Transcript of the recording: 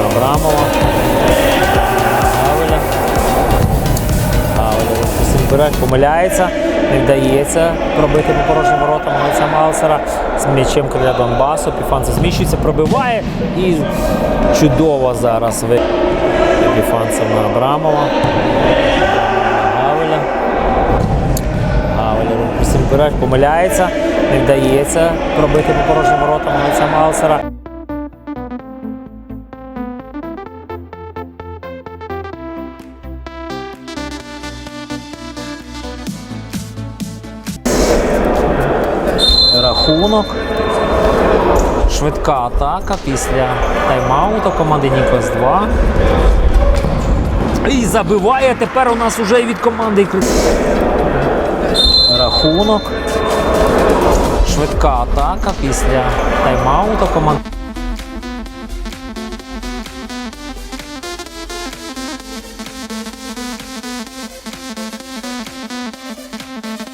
Абрамова. Гавеля. Гавеля помиляється. Не вдається пробити по порожнім воротам Олеся Малсера. З м'ячем криля Донбасу. Піфанце зміщується, пробиває і чудово зараз ви. Піфанцев на Абрамова. Гавеля. Гавеля випустив помиляється. Не вдається пробити по порожнім воротам Олеся Малсера. Рахунок. Швидка атака після тайм-ауту команди Нікос 2. І забиває тепер у нас уже від команди Рахунок. Швидка атака після тайм-ауту команди.